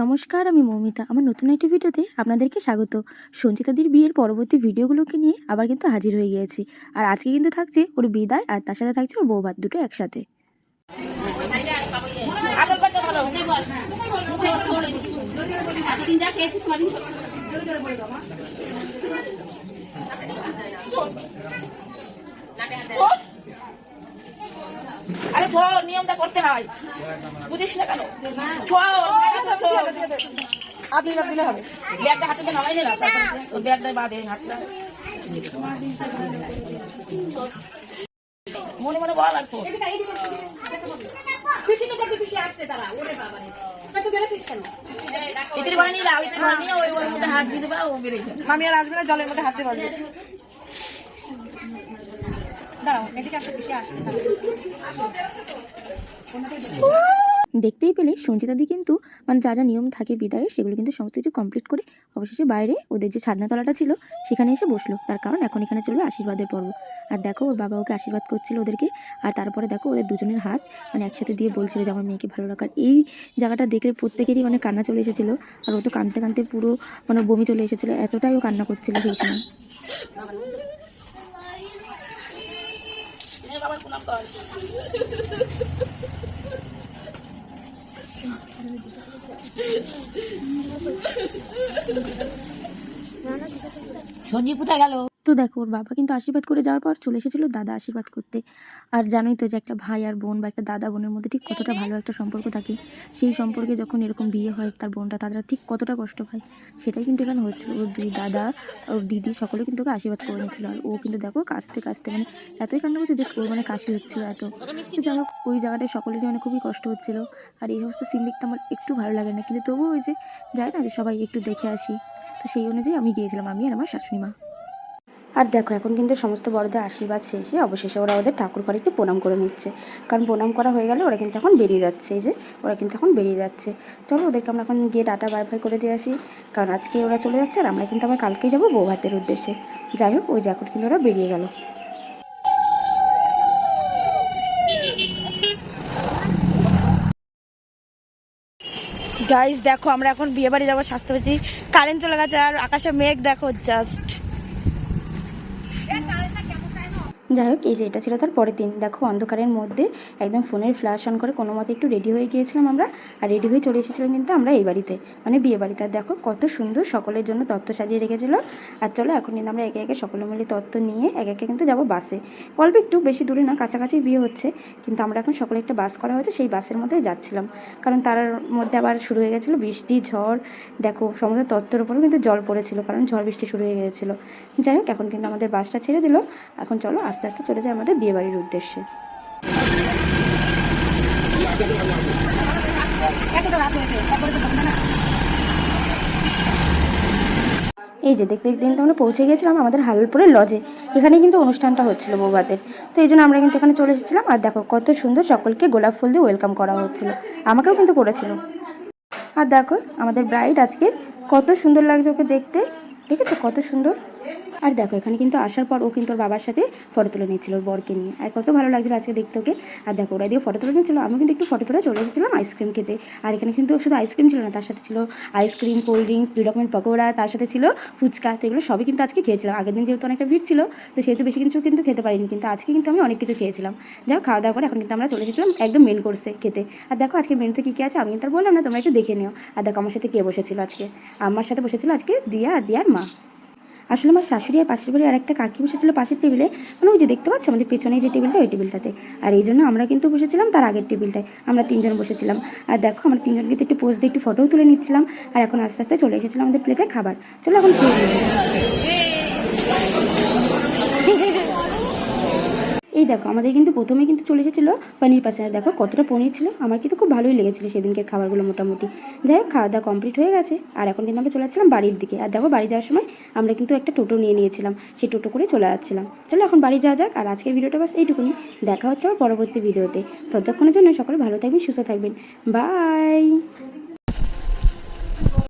নমস্কার, আমি মৌমিতা। আমার নতুন একটি ভিডিওতে আপনাদেরকে স্বাগত। সঞ্চিতাদির বিয়ের পরবর্তী ভিডিওগুলোকে নিয়ে আবার কিন্তু হাজির হয়ে গিয়েছি। আর আজকে কিন্তু থাকছে ওর বিদায়, আর তার সাথে থাকছে ওর বৌভাত দুটো একসাথে। এতদিন যা খেয়েছি তোমার আরে ছ নিয়মটা করতে হয়। বুঝিস না কেন? ছ আপনি এবার দিলে হবে। ব্যাগটা হাতে নামাই নে না ব্যাগটা বাদে হাতটা মনে মনে বল আর তো আসছে তারা ওরে বাবা রে। তুই বেড়েছিস কেন? ইতির বানি না ইতির বানি ওই ওর মধ্যে হাত দিয়ে দেবা ও যাবে। মামি আর আসবে না জলের মধ্যে হাত দিয়ে বলবে দেখতেই পেলে সঞ্চিতাদি কিন্তু মানে যা যা নিয়ম থাকে বিদায়ের, সেগুলো কিন্তু সমস্ত কিছু কমপ্লিট করে অবশেষে বাইরে ওদের যে ছাদনাতলাটা ছিল, সেখানে এসে বসল। তার কারণ এখন এখানে চলবে আশীর্বাদের পর্ব। আর দেখো, ওর বাবা ওকে আশীর্বাদ করছিল ওদেরকে। আর তারপরে দেখো, ওদের দুজনের হাত মানে একসাথে দিয়ে বলছিল যে, আমার মেয়েকে ভালো রাখার। এই জায়গাটা দেখলে প্রত্যেকেরই মানে কান্না চলে এসেছিল। আর ও তো কাঁদতে কাঁদতে পুরো মানে বমি চলে এসেছিল। এতটাই ও কান্না করছিল সেই সময়। বাবার প্রণাম কর। সঞ্জীব কোথায় গেল? তো দেখো, ওর বাবা কিন্তু আশীর্বাদ করে যাওয়ার পর চলে এসেছিল দাদা আশীর্বাদ করতে। আর জানোই তো যে একটা ভাই আর বোন বা একটা দাদা বোনের মধ্যে ঠিক কতটা ভালো একটা সম্পর্ক থাকে। সেই সম্পর্কে যখন এরকম বিয়ে হয়, তার বোনটা তারা ঠিক কতটা কষ্ট পায়, সেটাই কিন্তু এখানে হচ্ছিল ওর দুই দাদা, ওর দিদি সকলে কিন্তু ওকে আশীর্বাদ করে নিচ্ছিল আর ও কিন্তু দেখো কাশতে কাশতে মানে এতই কান্না করছে যে ওর মানে কাশি হচ্ছিল এত। যাই হোক, ওই জায়গাটায় সকলেরই মানে খুবই কষ্ট হচ্ছিল। আর এই সমস্ত সিন দেখতে আমার একটু ভালো লাগে না। কিন্তু তবুও ওই যে যায় না যে সবাই একটু দেখে আসি। তো সেই অনুযায়ী আমি গিয়েছিলাম, আমি আর আমার শাশুড়ি মা। আর দেখো, এখন কিন্তু সমস্ত বড়দের আশীর্বাদ শেষে অবশেষে ওরা ওদের ঠাকুর ঘরে একটু প্রণাম করে নিচ্ছে। কারণ প্রণাম করা হয়ে গেলে ওরা কিন্তু এখন বেরিয়ে যাচ্ছে, এই যে ওরা কিন্তু এখন বেরিয়ে যাচ্ছে। চলো ওদেরকে আমরা এখন গিয়ে ডাটা বাইফাই করে দিয়ে আসি। কারণ আজকে ওরা চলে যাচ্ছে আর আমরা কিন্তু আবার কালকেই যাব বৌভাতের উদ্দেশ্যে। যাই হোক, ওই এখন কিন্তু ওরা বেরিয়ে গেল। গাইস দেখো, আমরা এখন বিয়ে বাড়ি যাব স্বাস্থ্য পেয়েছি কারেন্ট চলে গেছে আর আকাশে মেঘ, দেখো জাস্ট যাই হোক, এই যে এটা ছিল তার পরের দিন। দেখো, অন্ধকারের মধ্যে একদম ফোনের ফ্ল্যাশ অন করে কোনো মতে একটু রেডি হয়ে গিয়েছিলাম আমরা আর রেডি হয়ে চলে এসেছিলাম কিন্তু আমরা এই বাড়িতে মানে বিয়ে বাড়িতে। দেখো, কত সুন্দর সকলের জন্য তত্ত্ব সাজিয়ে রেখেছিল। আর চলো, এখন কিন্তু আমরা একে একে সকলে মিলে তত্ত্ব নিয়ে একে একে কিন্তু যাব বাসে। অল্প একটু বেশি দূরে না, কাছাকাছি বিয়ে হচ্ছে, কিন্তু আমরা এখন সকলে একটা বাস করা হয়েছে, সেই বাসের মধ্যে যাচ্ছিলাম। কারণ তার মধ্যে আবার শুরু হয়ে গেছিল বৃষ্টি, ঝড়। দেখো, সমস্ত তত্ত্বের উপরেও কিন্তু জল পড়েছিল, কারণ ঝড় বৃষ্টি শুরু হয়ে গিয়েছিল। যাই হোক, এখন কিন্তু আমাদের বাসটা ছেড়ে দিল। এখন চলো, আস্তে আস্তে আস্তে চলে যায় আমাদের বিয়েবাড়ির উদ্দেশ্যে। এই যে দেখতে দেখতে কিন্তু আমরা পৌঁছে গেছিলাম আমাদের হালপুরের লজে এখানে কিন্তু অনুষ্ঠানটা হচ্ছিল বৌবাদের তো এই জন্য আমরা কিন্তু এখানে চলে এসেছিলাম। আর দেখো, কত সুন্দর সকলকে গোলাপ ফুল দিয়ে ওয়েলকাম করা হচ্ছিল। আমাকেও কিন্তু করেছিল। আর দেখো, আমাদের ব্রাইড আজকে কত সুন্দর লাগছে ওকে দেখতে। দেখেছ কত সুন্দর? আর দেখো, এখানে কিন্তু আসার পর ও কিন্তু ওর বাবার সাথে ফটো তুলে নিয়েছিল ওর বরকে নিয়ে। আর কত ভালো লাগছিল আজকে দেখতে ওকে। আর দেখো, ওরা দিয়ে ফটো তুলে নিয়েছিল আমি কিন্তু একটু ফটো তুলে চলে এসেছিলাম আইসক্রিম খেতে। আর এখানে কিন্তু শুধু আইসক্রিম ছিল না, তার সাথে ছিল আইসক্রিম কোল্ড ড্রিঙ্কস দুই রকমের পকোড়া, তার সাথে ছিল ফুচকা। তো এগুলো সবই কিন্তু আজকে খেয়েছিলাম। আগের দিন যেহেতু অনেকটা ভিড় ছিল, তো সেহেতু বেশি কিছু কিন্তু খেতে পারিনি। কিন্তু আজকে কিন্তু আমি অনেক কিছু খেয়েছিলাম। যাই খাওয়া দাওয়া করে এখন কিন্তু আমরা চলে এসেছিলাম একদম মেন কোর্সে খেতে। আর দেখো, আজকে মেনুতে কী কী আছে আমি কিন্তু বললাম না, তোমরা একটু দেখে নিও। আর দেখো, আমার সাথে কে বসেছিল আজকে? আমার সাথে বসেছিল আজকে দিয়া, আর দিয়ার মা। আসলে আমার শাশুড়ি আর পাশের বাড়ি আর একটা কাকি বসেছিল পাশের টেবিলে। মানে ওই যে দেখতে পাচ্ছ? আমাদের পেছনে যে টেবিলটা, ওই টেবিলটাতে। আর এই জন্য আমরা কিন্তু বসেছিলাম তার আগের টেবিলটায়। আমরা তিনজন বসেছিলাম। আর দেখো, আমরা তিনজন কিন্তু একটু পোজ দিয়ে একটু ফটোও তুলে নিচ্ছিলাম। আর এখন আস্তে আস্তে চলে এসেছিলাম আমাদের প্লেটে খাবার। চলো এখন খেয়ে নিই। এই দেখো, আমাদের কিন্তু প্রথমে কিন্তু চলে এসেছিল পনির পাসে দেখো, কতটা পনির ছিল। আমার কিন্তু খুব ভালোই লেগেছিলো সেদিনকে খাবারগুলো মোটামুটি। যাই হোক, খাওয়া দাওয়া কমপ্লিট হয়ে গেছে। আর এখন কিন্তু আমরা চলে যাচ্ছিলাম বাড়ির দিকে। আর দেখো, বাড়ি যাওয়ার সময় আমরা কিন্তু একটা টোটো নিয়ে নিয়েছিলাম। সেই টোটো করে চলে যাচ্ছিলাম চলো, এখন বাড়ি যাওয়া যাক। আর আজকের ভিডিওটা বাস এইটুকুনি। দেখা হচ্ছে আমার পরবর্তী ভিডিওতে। ততক্ষণের জন্য সকলে ভালো থাকবেন, সুস্থ থাকবেন। বাই!